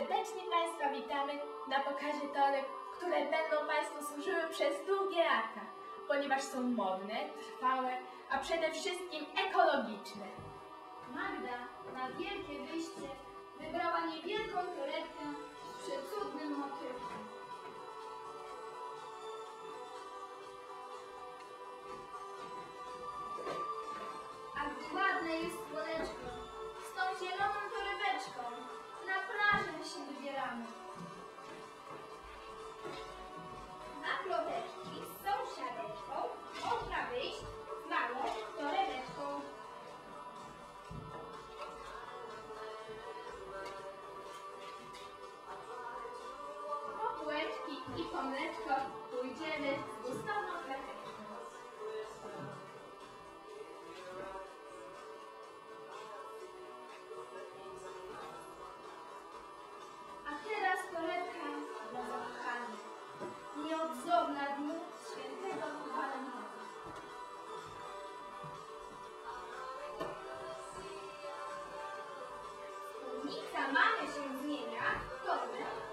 Serdecznie Państwa witamy na pokazie toreb, które będą Państwu służyły przez długie lata, ponieważ są modne, trwałe, a przede wszystkim ekologiczne. Magda na wielkie wyjście wybrała niewielką torebkę i po mleczko pójdziemy z gustowną klateczką. A teraz torebka dla zakochanych. Nieodzowna dni świętego Walentynka. Spódnica mamy się zmienia w torbę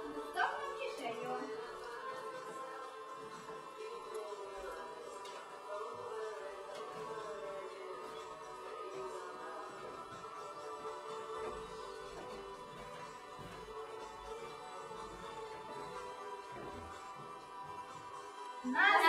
Na zakupy dla rodziny